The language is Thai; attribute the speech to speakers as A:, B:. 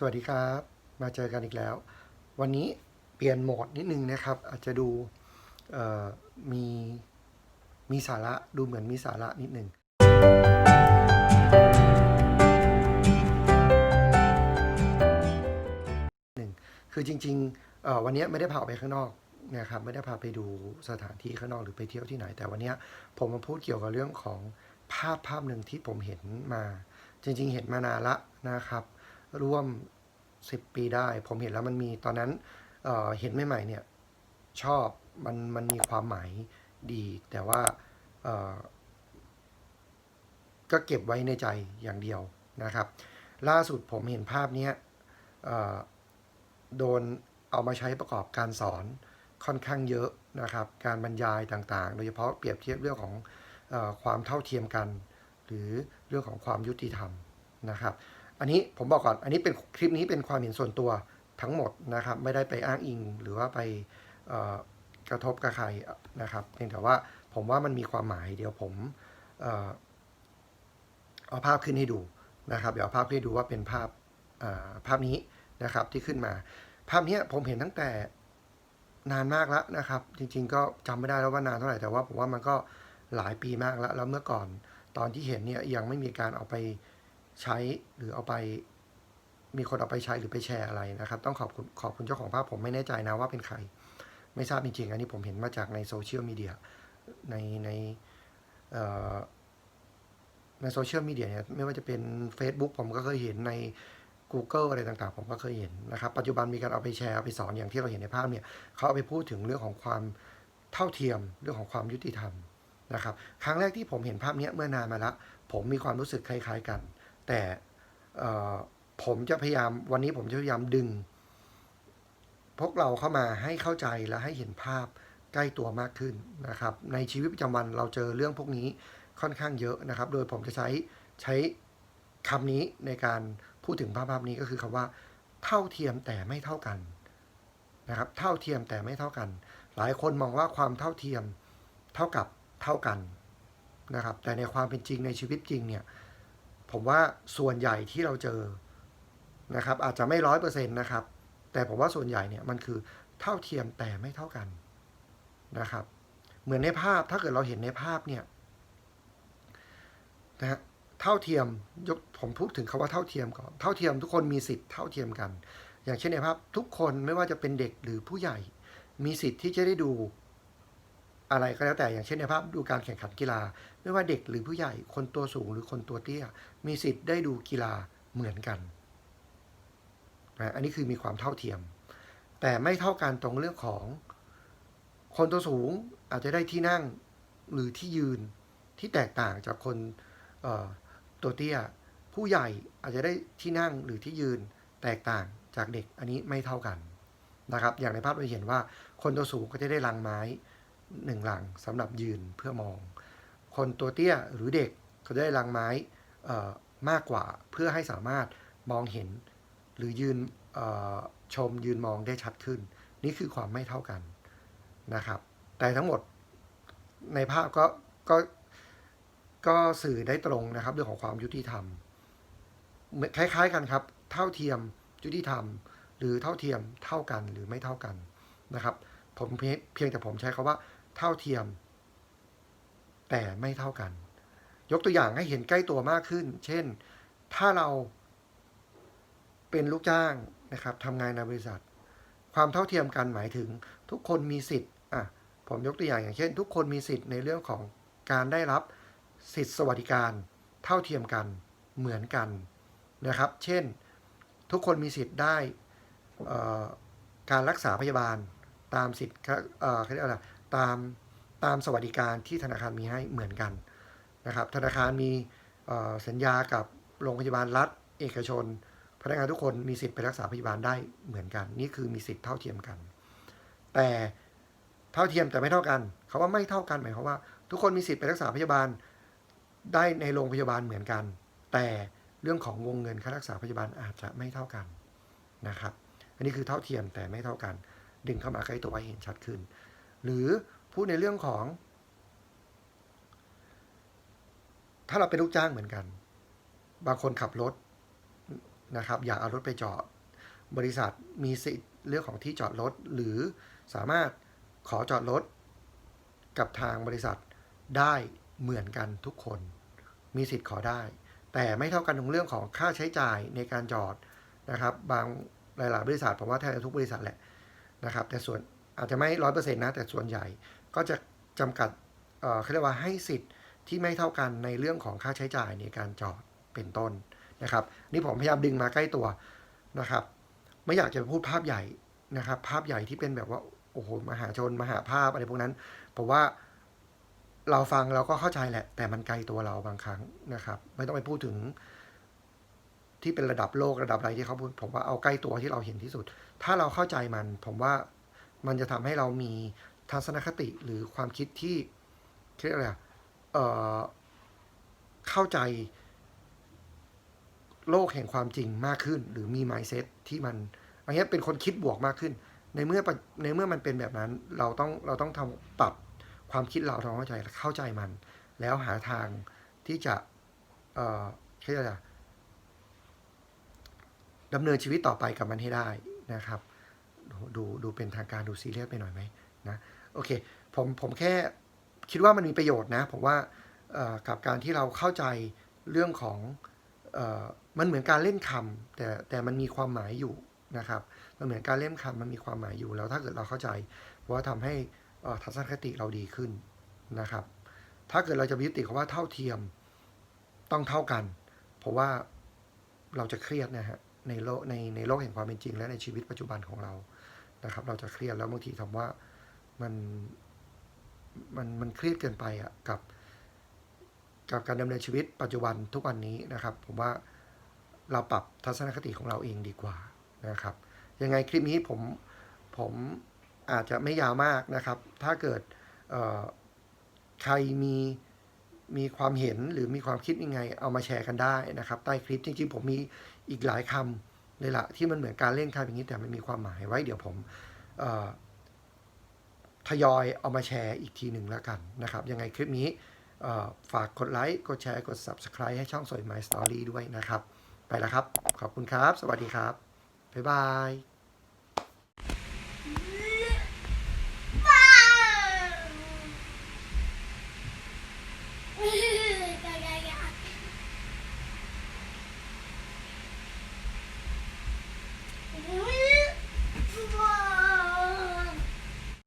A: สวัสดีครับ มาเจอกันอีกแล้ว วันนี้เปลี่ยนโหมดนิดนึงนะครับ อาจจะดูมีมีสาระดูเหมือนมีสาระนิดนึงหนึ่งคือจริงๆวันนี้ไม่ได้พาไปข้างนอกนะครับไม่ได้พาไปดูสถานที่ข้างนอกหรือไปเที่ยวที่ไหน แต่วันนี้ผมมาพูดเกี่ยวกับเรื่องของภาพภาพหนึ่งที่ผมเห็นมา จริง ๆ เห็นมานานละนะครับ ร่วม 10 ปีได้ ผมเห็นแล้วมันมีตอนนั้นเเห็นใหม่ๆเนี่ยชอบมันมันมีความหมายดี แต่ว่าก็เก็บไว้ในใจอย่างเดียวนะครับ ล่าสุดผมเห็นภาพนี้โดนเอามาใช้ประกอบการสอนค่อนข้างเยอะนะครับ การบรรยายต่างๆ โดยเฉพาะเปรียบเทียบเรื่องของอความเท่าเทียมกัน หรือเรื่องของความยุติธรรมนะครับ อันนี้ผมบอกก่อน อันนี้เป็นคลิปนี้เป็นความเห็นส่วนตัวทั้งหมดนะครับ ไม่ได้ไปอ้างอิงหรือว่าไปกระทบกับใครนะครับ เพียงแต่ว่าผมว่ามันมีความหมายเดี๋ยวผมเอาภาพขึ้นให้ดูนะครับ เดี๋ยวภาพขึ้นให้ดูว่าเป็นภาพภาพนี้นะครับที่ขึ้นมา ภาพนี้ผมเห็นตั้งแต่นานมากแล้วนะครับ จริง ๆ ก็จำไม่ได้แล้วว่านานเท่าไหร่แต่ว่าผมว่ามันก็หลายปีมากแล้วแล้วเมื่อก่อนตอนที่เห็นเนี่ยยังไม่มีการเอาไป ใช้หรือเอาไป มีคนเอาไปใช้หรือไปแชร์อะไรนะครับ ต้องขอบคุณขอบคุณเจ้าของภาพผมไม่แน่ใจนะว่าเป็นใคร ไม่ทราบจริงๆอันนี้ผมเห็นมาจากในโซเชียลมีเดียในในในโซเชียลมีเดียเนี่ยไม่ว่าจะเป็น Facebook ผมก็เคยเห็นใน Google อะไรต่างๆ ผมก็เคยเห็นนะครับ ปัจจุบันมีการเอาไปแชร์เอาไปสอนอย่างที่เราเห็นในภาพเนี่ยเขาเอาไปพูดถึงเรื่องของความเท่าเทียมเรื่องของความยุติธรรมนะครับ ครั้งแรกที่ผมเห็นภาพนี้เมื่อนานมาแล้ว ผมมีความรู้สึกคล้าย ๆ กัน แต่ผมจะพยายามวันนี้ผมจะพยายามดึง พวกเราเข้ามาให้เข้าใจและให้เห็นภาพใกล้ตัวมากขึ้นนะครับ ในชีวิตประจำวันเราเจอเรื่องพวกนี้ค่อนข้างเยอะนะครับ โดยผมจะใช้ใช้คำนี้ในการพูดถึงภาพภาพนี้ก็คือคำว่า เท่าเทียมแต่ไม่เท่ากันนะครับ เท่าเทียมแต่ไม่เท่ากัน หลายคนมองว่าความเท่าเทียมเท่ากับเท่ากันนะครับ แต่ในความเป็นจริงในชีวิตจริงเนี่ย ผมว่าส่วนใหญ่ที่เราเจอนะครับ อาจจะไม่ร้อยเปอร์เซ็นต์นะครับ แต่ผมว่าส่วนใหญ่เนี่ยมันคือเท่าเทียมแต่ไม่เท่ากันนะครับ เหมือนในภาพถ้าเกิดเราเห็นในภาพเนี่ยนะฮะเท่าเทียมยกผมพูดถึงคาว่าเท่าเทียมก่อนเท่าเทียมทุกคนมีสิทธิ์เท่าเทียมกัน อย่างเช่นในภาพทุกคนไม่ว่าจะเป็นเด็กหรือผู้ใหญ่ มีสิทธิ์ที่จะได้ดู อะไรก็แล้วแต่อย่างเช่นในภาพดูการแข่งขันกีฬา ไม่ว่าเด็กหรือผู้ใหญ่คนตัวสูงหรือคนตัวเตี้ย มีสิทธิ์ได้ดูกีฬาเหมือนกันนะอันนี้คือมีความเท่าเทียม แต่ไม่เท่ากันตรงเรื่องของ คนตัวสูงอาจจะได้ที่นั่งหรือที่ยืนที่แตกต่างจากคนตัวเตี้ย ผู้ใหญ่อาจจะได้ที่นั่งหรือที่ยืนแตกต่างจากเด็กอันนี้ไม่เท่ากันนะครับ อย่างในภาพเราเห็นว่าคนตัวสูงก็จะได้ลังไม้ หนึ่งหลังสำหรับยืนเพื่อมอง คนตัวเตี้ยหรือเด็กก็จะได้ลังไม้มากกว่าเพื่อให้สามารถมองเห็น หรือยืนชมยืนมองได้ชัดขึ้น นี่คือความไม่เท่ากันนะครับ แต่ทั้งหมดในภาพก็ก็ก็สื่อได้ตรงนะครับ เรื่องของความยุติธรรมคล้าย ๆ กันครับ เท่าเทียมยุติธรรม หรือเท่าเทียมเท่ากันหรือไม่เท่ากันนะครับ ผมเพียงเพียงแต่ผมใช้คาว่า เท่าเทียม แต่ไม่เท่ากัน ยกตัวอย่างให้เห็นใกล้ตัวมากขึ้น เช่น ถ้าเราเป็นลูกจ้างนะครับทำงานในบริษัท ความเท่าเทียมกันหมายถึงทุกคนมีสิทธิ์อะผมยกตัวอย่างอย่างเช่น ทุกคนมีสิทธิ์ในเรื่องของการได้รับสิทธิสวัสดิการเท่าเทียมกันเหมือนกันนะครับ เช่น ทุกคนมีสิทธิ์ได้การรักษาพยาบาลตามสิทธิ์เอ่อเขาเรียกอะไร ตามตามสวัสดิการที่ธนาคารมีให้เหมือนกันนะครับ ธนาคารมีสัญญากับโรงพยาบาลรัฐ เอกชน พนักงานทุกคนมีสิทธิ์ไปรักษาพยาบาลได้เหมือนกัน นี่คือมีสิทธิ์เท่าเทียมกัน แต่เท่าเทียมแต่ไม่เท่ากันคาว่าไม่เท่ากันหมายความว่า ทุกคนมีสิทธิ์ไปรักษาพยาบาลได้ในโรงพยาบาลเหมือนกัน แต่เรื่องของวงเงินค่ารักษาพยาบาลอาจจะไม่เท่ากันนะครับ อันนี้คือเท่าเทียมแต่ไม่เท่ากัน ดึงเข้ามาใกล้ตัวให้เห็นชัดขึ้น หรือพูดในเรื่องของ ถ้าเราเป็นลูกจ้างเหมือนกัน บางคนขับรถนะครับ อยากเอารถไปจอด บริษัทมีสิทธิ์เรื่องของที่จอดรถ หรือสามารถขอจอดรถกับทางบริษัทได้เหมือนกันทุกคน มีสิทธิ์ขอได้ แต่ไม่เท่ากันตรงเรื่องของค่าใช้จ่ายในการจอดนะครับ บางหลาย ๆ บริษัทผมว่าแทบจะทุกบริษัทแหละนะครับ แต่ส่วน อาจจะไม่ร้อยเปอร์เซ็นต์นะ แต่ส่วนใหญ่ก็จะจำกัดเอ่อเขาเรียกว่าให้สิทธิ์ที่ไม่เท่ากันในเรื่องของค่าใช้จ่ายในการจอดเป็นต้นนะครับ นี่ผมพยายามดึงมาใกล้ตัวนะครับ ไม่อยากจะพูดภาพใหญ่นะครับ ภาพใหญ่ที่เป็นแบบว่าโอ้โหมหาชนมหาภาพอะไรพวกนั้นผมว่าเราฟังเราก็เข้าใจแหละ แต่มันไกลตัวเราบางครั้งนะครับ ไม่ต้องไปพูดถึง ที่เป็นระดับโลกระดับอะไรที่เขาพูดผมว่าเอาใกล้ตัวที่เราเห็นที่สุด ถ้าเราเข้าใจมัน ผมว่า มันจะทำให้เรามีทัศนคติหรือความคิดที่เรียกอะไรเอ่อเข้าใจโลกแห่งความจริงมากขึ้น หรือมี mindset ที่มันอันนี้เป็นคนคิดบวกมากขึ้น ในเมื่อในเมื่อมันเป็นแบบนั้นเราต้องเราต้องทำปรับความคิดเราทำความเข้าใจเข้าใจมัน แล้วหาทางที่จะเอ่อเรียกอะไรอะดำเนินชีวิตต่อไปกับมันให้ได้นะครับ ดูดูเป็นทางการดูซีเรียสไปหน่อยไหมนะโอเคผมผมแค่คิดว่ามันมีประโยชน์นะผมว่ากับการที่เราเข้าใจเรื่องของอมันเหมือนการเล่นคำแต่แต่มันมีความหมายอยู่นะครับมันเหมือนการเล่นคำมันมีความหมายอยู่แล้วถ้าเกิดเราเข้าใจเพราะว่าทำให้ทัศนคติเราดีขึ้นนะครับ ถ้าเกิดเราจะยึดติดคำว่าเท่าเทียมต้องเท่ากัน เพราะว่าเราจะเครียดนะฮะในโลกในในโลกแห่งความเป็นจริงและในชีวิตปัจจุบันของเรา นะครับ เราจะเครียดแล้วบางทีทำว่ามันมันมันเครียดเกินไปอะกับ กับการดำเนินชีวิตปัจจุบันทุกวันนี้นะครับ ผมว่าเราปรับทัศนคติของเราเองดีกว่านะครับ ยังไงคลิปนี้ผมผมอาจจะไม่ยาวมากนะครับ ถ้าเกิดใครมีมีความเห็นหรือมีความคิดยังไง เอามาแชร์กันได้นะครับ ใต้คลิปจริงๆ ผมมีอีกหลายคำ เลยละที่มันเหมือนการเล่นคำอย่างนี้แต่มันมีความหมายไว้เดี๋ยวผมทยอยเอามาแชร์อีกทีหนึ่งแล้วกันนะครับ ยังไงคลิปนี้ฝากกดไลค์กดแชร์กด Subscribe ให้ช่องสวย My Story ด้วยนะครับ ไปแล้วครับ ขอบคุณครับ สวัสดีครับ บ๊ายบาย